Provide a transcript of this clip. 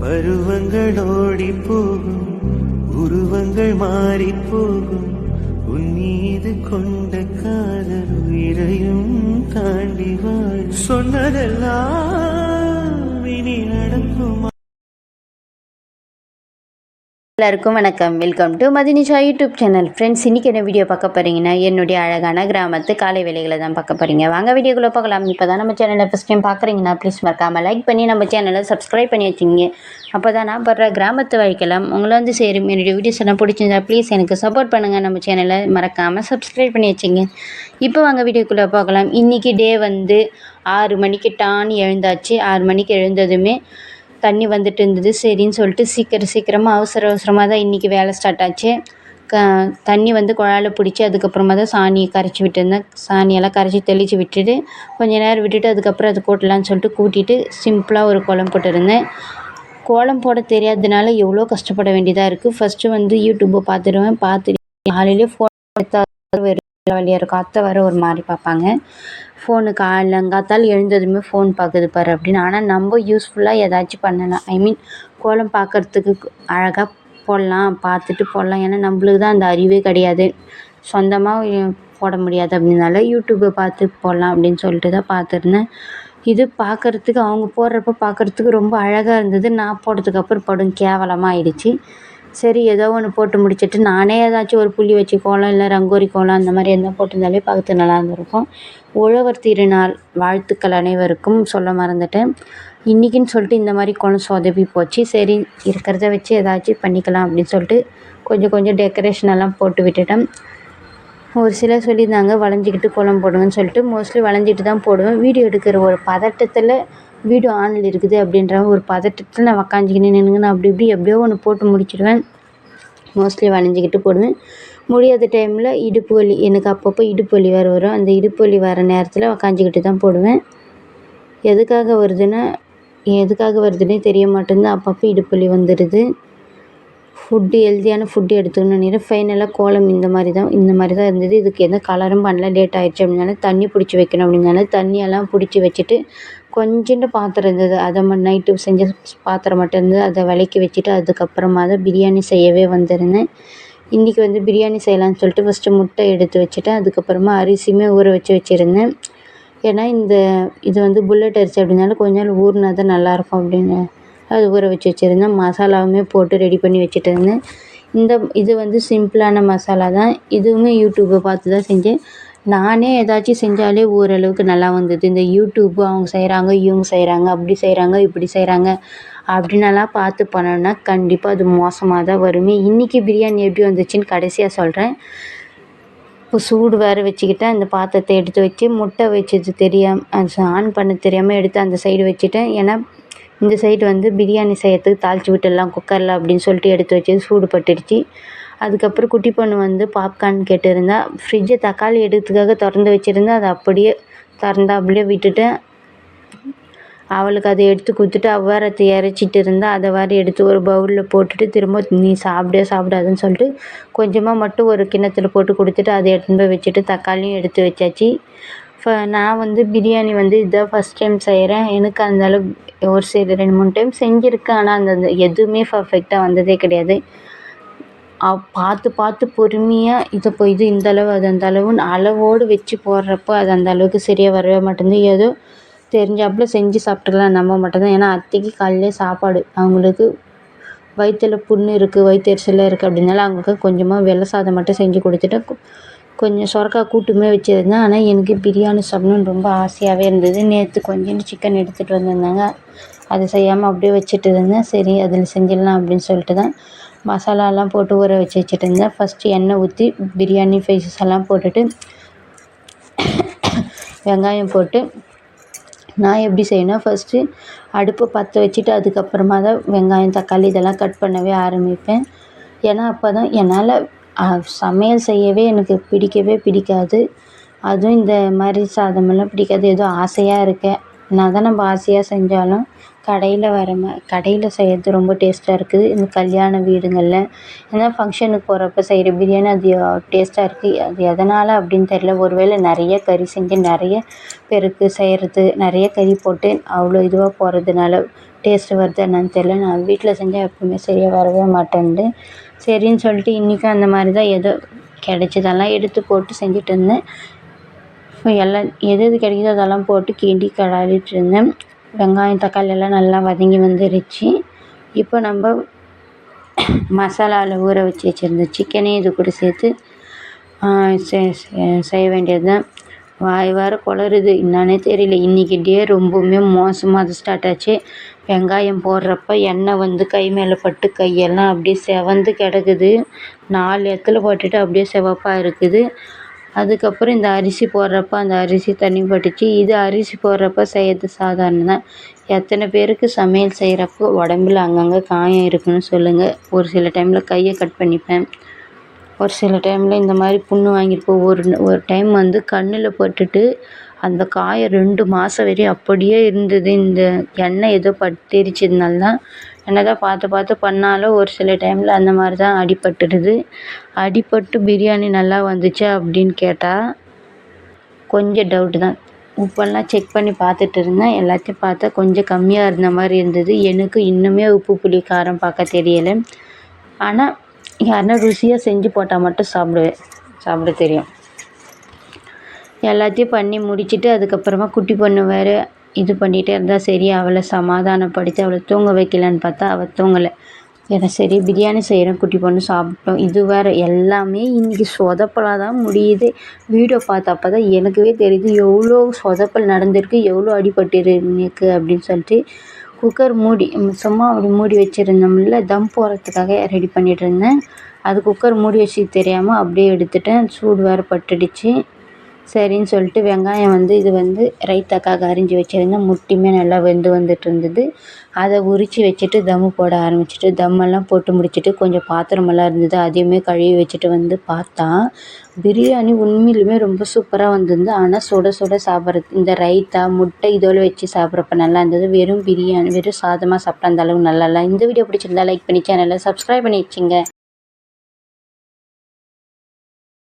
பருவங்கள் ஓடி போகும் உருவங்கள் மாறி போகும் உன் மீது கொண்ட காதல் உயிரையும் தாண்டி வாழ் சொன்னதெல்லாம் எல்லாருக்கும் வணக்கம். Welcome to Madhinisha YouTube channel. Friends இன்றைக்கி என்ன வீடியோ பார்க்க போகிறீங்கன்னா என்னுடைய அழகான கிராமத்து காலை வேலைகளை தான் பார்க்க போகிறீங்க வாங்க வீடியோக்குள்ளே பார்க்கலாம் இப்போ தான் நம்ம சேனலை ஃபஸ்ட் டைம் பார்க்குறீங்கன்னா ப்ளீஸ் மறக்காமல் லைக் பண்ணி நம்ம சேனலை சப்ஸ்கிரைப் பண்ணி வச்சுங்க அப்போ தான் நான் படுற கிராமத்து வாழ்க்கலாம் உங்களை வந்து சேரும். என்னுடைய வீடியோஸ் எல்லாம் பிடிச்சிருந்தா ப்ளீஸ் எனக்கு சப்போர்ட் பண்ணுங்கள் நம்ம சேனலை மறக்காமல் சப்ஸ்கிரைப் பண்ணி வச்சுங்க இப்போ வாங்க வீடியோக்குள்ளே பார்க்கலாம் இன்றைக்கி டே வந்து ஆறு மணிக்கு டான் எழுந்தாச்சு. ஆறு மணிக்கு எழுந்ததுமே தண்ணி வந்துட்டு இருந்தது. சரின்னு சொல்லிட்டு சீக்கிரம் சீக்கிரமாக அவசர அவசரமாக தான் இன்றைக்கி வேலை ஸ்டார்ட் ஆச்சு. க தண்ணி வந்து குழாயில் பிடிச்சி அதுக்கப்புறமா தான் சாணியை கரைச்சி விட்டுருந்தேன். சாணியெல்லாம் கரைச்சி தெளித்து விட்டுட்டு கொஞ்ச நேரம் விட்டுட்டு அதுக்கப்புறம் அது கூட்டலான்னு சொல்லிட்டு கூட்டிட்டு சிம்பிளாக ஒரு கோலம் போட்டிருந்தேன். கோலம் போட தெரியாததுனால எவ்வளோ கஷ்டப்பட வேண்டியதாக இருக்குது ஃபஸ்ட்டு வந்து யூடியூப்பை பார்த்துடுவேன். பார்த்துட்டு காலையிலே ஃபோன் எடுத்தா வழியாக இருக்கும். அத்தை வர ஒரு மாதிரி பார்ப்பாங்க. ஃபோனு காலங்காத்தால் எழுந்ததுமே ஃபோன் பார்க்குது பாரு அப்படின்னு. ஆனால் நம்ம யூஸ்ஃபுல்லாக ஏதாச்சும் பண்ணலாம். ஐ மீன் கோலம் பார்க்கறதுக்கு அழகாக போடலாம் பார்த்துட்டு போடலாம். ஏன்னா நம்மளுக்கு தான் அந்த அறிவே கிடையாது. சொந்தமாக போட முடியாது அப்படின்னால யூடியூப்பை பார்த்து போடலாம் அப்படின்னு சொல்லிட்டு தான் பார்த்துருந்தேன். இது பார்க்கறதுக்கு அவங்க போடுறப்ப பார்க்குறதுக்கு ரொம்ப அழகாக இருந்தது. நான் போட்டதுக்கு அப்புறம் படும் கேவலமாக ஆயிடுச்சு. சரி ஏதோ ஒன்று போட்டு முடிச்சிட்டு நானே ஏதாச்சும் ஒரு புள்ளி வச்சு கோலம் இல்லை ரங்கோரி கோலம் அந்த மாதிரி எதுனா போட்டிருந்தாலே பார்க்கறதுக்கு நல்லா இருந்திருக்கும். உழவர் திருநாள் வாழ்த்துக்கள் அனைவருக்கும் சொல்ல மறந்துட்டேன். இன்றைக்கின்னு சொல்லிட்டு இந்த மாதிரி கோலம் சொதப்பி போச்சு. சரி இருக்கிறத வச்சு ஏதாச்சும் பண்ணிக்கலாம் அப்படின்னு சொல்லிட்டு கொஞ்சம் கொஞ்சம் டெக்கரேஷன் எல்லாம் போட்டு விட்டுட்டேன். ஒரு சிலர் சொல்லியிருந்தாங்க வளைஞ்சிக்கிட்டு கோலம் போடுங்கன்னு சொல்லிட்டு. மோஸ்ட்லி வளைஞ்சிட்டு தான் போடுவேன். வீடியோ எடுக்கிற ஒரு பதட்டத்தில் வீடியோ ஆனில் இருக்குது அப்படின்ற ஒரு பதட்டத்தில் நான் உக்காஞ்சிக்கின்னு நின்றுங்க நான் அப்படி இப்படி எப்படியோ ஒன்று போட்டு முடிச்சிடுவேன். மோஸ்ட்லி வளைஞ்சிக்கிட்டு போடுவேன். முடியாத டைமில் இடுப்பு வலி எனக்கு அப்பப்போ இடுப்பு வலி வேறு வரும். அந்த இடுப்பு வலி வர நேரத்தில் உக்காஞ்சிக்கிட்டு தான் போடுவேன். எதுக்காக வருதுன்னா எதுக்காக வருதுன்னே தெரிய மாட்டேங்குது. அப்பப்போ இடுப்பு வலி வந்துடுது. ஃபுட்டு ஹெல்த்தியான ஃபுட்டு எடுத்துக்கணும்னு நினைக்கிறேன். ஃபைனலாக கோலம் இந்த மாதிரி தான் இந்த மாதிரி தான் இருந்தது. இதுக்கு எந்த கலரும் பண்ணல லேட் ஆகிடுச்சு அப்படினால தண்ணி பிடிச்சி வைக்கணும் அப்படினால தண்ணியெல்லாம் பிடிச்சி வச்சுட்டு கொஞ்சோண்டு பாத்திரம் இருந்தது. அதை ம நைட்டு செஞ்ச பாத்திரம் மட்டும் இருந்தது. அதை விளக்கி வச்சுட்டு அதுக்கப்புறமா தான் பிரியாணி செய்யவே வந்திருந்தேன். இன்றைக்கி வந்து பிரியாணி செய்யலான்னு சொல்லிட்டு ஃபஸ்ட்டு முட்டை எடுத்து வச்சுட்டேன் அதுக்கப்புறமா அரிசியுமே ஊற வச்சு வச்சுருந்தேன். ஏன்னா இந்த இது வந்து புல்லட் அரிசி அப்படின்னாலும் கொஞ்ச நாள் ஊறினா தான் நல்லாயிருக்கும் அப்படின்னு அது ஊற வச்சு வச்சுருந்தேன். மசாலாவுமே போட்டு ரெடி பண்ணி வச்சுட்டு இருந்தேன் இந்த இது வந்து சிம்பிளான மசாலா தான். இதுவுமே யூடியூப்பை பார்த்து தான் செஞ்சேன். நானே ஏதாச்சும் செஞ்சாலே ஓரளவுக்கு நல்லா வந்தது. இந்த யூடியூப்பு அவங்க செய்கிறாங்க இவங்க செய்கிறாங்க அப்படி செய்கிறாங்க இப்படி செய்கிறாங்க அப்படின்னலாம் பார்த்து பண்ணோன்னா கண்டிப்பாக அது மோசமாக தான் வருமே. இன்றைக்கி பிரியாணி எப்படி வந்துச்சுன்னு கடைசியாக சொல்கிறேன் இப்போ சூடு வேறு வச்சுக்கிட்டேன் அந்த பாத்திரத்தை எடுத்து வச்சு முட்டை வச்சது தெரியாமல் அது ஆன் பண்ண தெரியாமல் எடுத்து அந்த சைடு வச்சுட்டேன். ஏன்னா இந்த சைடு வந்து பிரியாணி செய்யறதுக்கு தாளித்து விட்டுடலாம் குக்கரில் அப்படின்னு சொல்லிட்டு எடுத்து வச்சது சூடு பட்டுடுச்சு அதுக்கப்புறம் குட்டி பொண்ணு வந்து பாப்கார்ன் கேட்டிருந்தா ஃப்ரிட்ஜை தக்காளி எடுக்கிறதுக்காக திறந்து வச்சுருந்தேன் அதை அப்படியே திறந்தாப்புலையே விட்டுட்டேன் அவளுக்கு அதை எடுத்து கொடுத்துட்டு அவள் அதை இறைச்சிட்டு இருந்தால் அதை வாரி எடுத்து ஒரு பவுலில் போட்டுட்டு திரும்ப நீ சாப்பிட சாப்பிடாதுன்னு சொல்லிட்டு கொஞ்சமாக மட்டும் ஒரு கிண்ணத்தில் போட்டு கொடுத்துட்டு அதை எடுத்துன்னு போய் வச்சுட்டு தக்காளியும் எடுத்து வச்சாச்சு. ஃப நான் வந்து பிரியாணி வந்து இதுதான் ஃபஸ்ட் டைம் செய்கிறேன் எனக்கு அந்தளவு ஒரு சைடு ரெண்டு மூணு டைம் செஞ்சுருக்கேன் ஆனால் அந்த அந்த எதுவுமே பர்ஃபெக்டாக வந்ததே கிடையாது. பார்த்து பார்த்து பொறுமையாக இதை இப்போ இது இந்த அளவு அது அந்த அளவுன்னு அளவோடு வச்சு போடுறப்போ அது அந்த அளவுக்கு சரியாக வரவே மாட்டேங்குது. ஏதோ தெரிஞ்சாப்புல செஞ்சு சாப்பிட்டுக்கலாம். நம்ம மட்டும்தான். ஏன்னா அத்தைக்கு காலையிலே சாப்பாடு. அவங்களுக்கு வயிற்றில் புண்ணு இருக்குது வயிற்றெரிச்சலாக இருக்குது அப்படின்னால அவங்களுக்கு கொஞ்சமாக வெள்ளை சாதம் மட்டும் செஞ்சு கொடுத்துட்டு கொஞ்சம் சுரக்கா கூட்டுமே வச்சுருந்தேன். ஆனால் எனக்கு பிரியாணி சாப்பிடணும்னு ரொம்ப ஆசையாகவே இருந்தது. நேற்று கொஞ்சோண்டு சிக்கன் எடுத்துகிட்டு வந்திருந்தாங்க. அது செய்யாமல் அப்படியே வச்சுட்டு இருந்தேன். சரி அதில் செஞ்சிடலாம் அப்படின்னு சொல்லிட்டு தான் மசாலாலாம் போட்டு ஊற வச்சு வச்சுட்டு இருந்தேன். ஃபஸ்ட்டு எண்ணெய் ஊற்றி பிரியாணி ஃபைஸஸ் எல்லாம் போட்டுட்டு வெங்காயம் போட்டு நான் எப்படி செய்யணும் ஃபஸ்ட்டு அடுப்பை பற்ற வச்சுட்டு அதுக்கப்புறமா தான் வெங்காயம் தக்காளி இதெல்லாம் கட் பண்ணவே ஆரம்பிப்பேன். ஏன்னா அப்போ தான் என்னால் சமையல் செய்யவே எனக்கு பிடிக்கவே பிடிக்காது. அதுவும் இந்த மாதிரி சாதமெல்லாம் பிடிக்காது. ஏதோ ஆசையாக இருக்கேன் நான் தான் நம்ம ஆசையாக செஞ்சாலும் கடையில் வர மா கடையில் செய்கிறது ரொம்ப டேஸ்ட்டாக இருக்குது. இந்த கல்யாண வீடுங்களில் ஏன்னா ஃபங்க்ஷனுக்கு போகிறப்ப செய்கிற பிரியாணி அது டேஸ்ட்டாக இருக்குது அது எதனால் அப்படின்னு தெரில ஒரு வேளை நிறைய கறி செஞ்சு நிறைய பேருக்கு செய்கிறது நிறைய கறி போட்டு அவ்வளோ இதுவாக போகிறதுனால டேஸ்ட்டு வருது என்னன்னு தெரில நான் வீட்டில் செஞ்சால் எப்பவுமே சரியாக வரவே மாட்டேன்து சரின்னு சொல்லிட்டு இன்றைக்கும் அந்த மாதிரி தான் ஏதோ கிடைச்சதெல்லாம் எடுத்து போட்டு செஞ்சுட்டு இருந்தேன். எல்லாம் எது எது கிடைக்குதோ அதெல்லாம் போட்டு கிண்டி கடாடிட்டு இருந்தேன். வெங்காயம் தக்காளி எல்லாம் நல்லா வதங்கி வந்துருச்சு. இப்போ நம்ம மசாலாவில் ஊற வச்சு வச்சுருந்த சிக்கனையும் இது கூட சேர்த்து செய்ய வேண்டியது தான் வாய் வேறு குளறுது. என்னன்னே தெரியல. இன்றைக்கி டே ரொம்பவுமே மோசமாக அது ஸ்டார்ட் ஆச்சு. வெங்காயம் போடுறப்ப எண்ணெய் வந்து கை மேலே பட்டு கையெல்லாம் அப்படியே செவந்து கிடக்குது. நாலு இடத்துல போட்டுட்டு அப்படியே சிவப்பாக இருக்குது. அதுக்கப்புறம் இந்த அரிசி போடுறப்ப அந்த அரிசி தண்ணி பட்டுச்சு. இது அரிசி போடுறப்ப செய்கிறது சாதாரணம் தான் எத்தனை பேருக்கு சமையல் செய்கிறப்போ உடம்புல அங்கங்கே காயம் இருக்குன்னு சொல்லுங்கள் ஒரு சில டைமில் கையை கட் பண்ணிப்பேன். ஒரு சில டைமில் இந்த மாதிரி புண்ணு வாங்கியிருப்போம் ஒரு ஒரு டைம் வந்து கண்ணில் பட்டுட்டு அந்த காயம் ரெண்டு மாதம் வரையும் அப்படியே இருந்தது. இந்த எண்ணெய் ஏதோ பட்டுருச்சதுனால தான் என்ன தான் பார்த்து பார்த்து பண்ணாலும் ஒரு சில டைமில் அந்த மாதிரி தான் அடிபட்டுடுது. அடிபட்டு பிரியாணி நல்லா வந்துச்சா அப்படின்னு கேட்டால் கொஞ்சம் டவுட்டு தான். உப்பெல்லாம் செக் பண்ணி பார்த்துட்டு இருந்தேன். எல்லாத்தையும் பார்த்தா கொஞ்சம் கம்மியாக இருந்த மாதிரி இருந்தது. எனக்கு இன்னுமே உப்பு புளி காரம் பார்க்க தெரியலை. ஆனால் யாருன்னா ருசியாக செஞ்சு போட்டால் மட்டும் சாப்பிடுவேன். சாப்பிட தெரியும். எல்லாத்தையும் பண்ணி முடிச்சுட்டு அதுக்கப்புறமா குட்டி பொண்ணு வேறு இது பண்ணிகிட்டே இருந்தால் சரி அவளை சமாதானப்படுத்தி அவளை தூங்க வைக்கலான்னு பார்த்தா அவள் தூங்கலை. ஏன்னா சரி பிரியாணி செய்கிறேன் குட்டி பொண்ணு சாப்பிட்டோம். இது வேறு எல்லாமே இன்றைக்கி சொதப்பலாக தான் முடியுது. வீடியோ பார்த்தப்ப தான் எனக்குவே தெரியுது எவ்வளோ சொதப்பல் நடந்திருக்கு எவ்வளோ அடிபட்டுருக்கு அப்படின்னு சொல்லிட்டு குக்கர் மூடி சும்மா அப்படி மூடி வச்சுருந்தோம்ல தம் போகிறதுக்காக ரெடி பண்ணிகிட்டு இருந்தேன். அது குக்கர் மூடி வச்சு தெரியாமல் அப்படியே எடுத்துட்டேன். சூடு வேறு பட்டுடுச்சு. சரின்னு சொல்லிட்டு வெங்காயம் வந்து இது வந்து ரைத்தாக்காக அரிஞ்சு வச்சுருந்தேன் முட்டியுமே நல்லா வெந்து வந்துட்டு இருந்தது அதை உரித்து வச்சுட்டு தம்மு போட ஆரம்பிச்சிட்டு தம்மெல்லாம் போட்டு முடிச்சுட்டு கொஞ்சம் பாத்திரமெல்லாம் இருந்தது. அதையுமே கழுவி வச்சுட்டு வந்து பார்த்தா பிரியாணி உண்மையிலுமே ரொம்ப சூப்பராக வந்திருந்து ஆனால் சுட சுட சாப்பிட்றது இந்த ரைத்தா முட்டை இதோடு வச்சு சாப்பிட்றப்ப நல்லா இருந்தது. வெறும் பிரியாணி வெறும் சாதமாக சாப்பிட்டா அந்த அளவு நல்லா இல்லை. இந்த வீடியோ பிடிச்சிருந்தா லைக் பண்ணி சேனலை சப்ஸ்கிரைப் பண்ணி வச்சுங்க.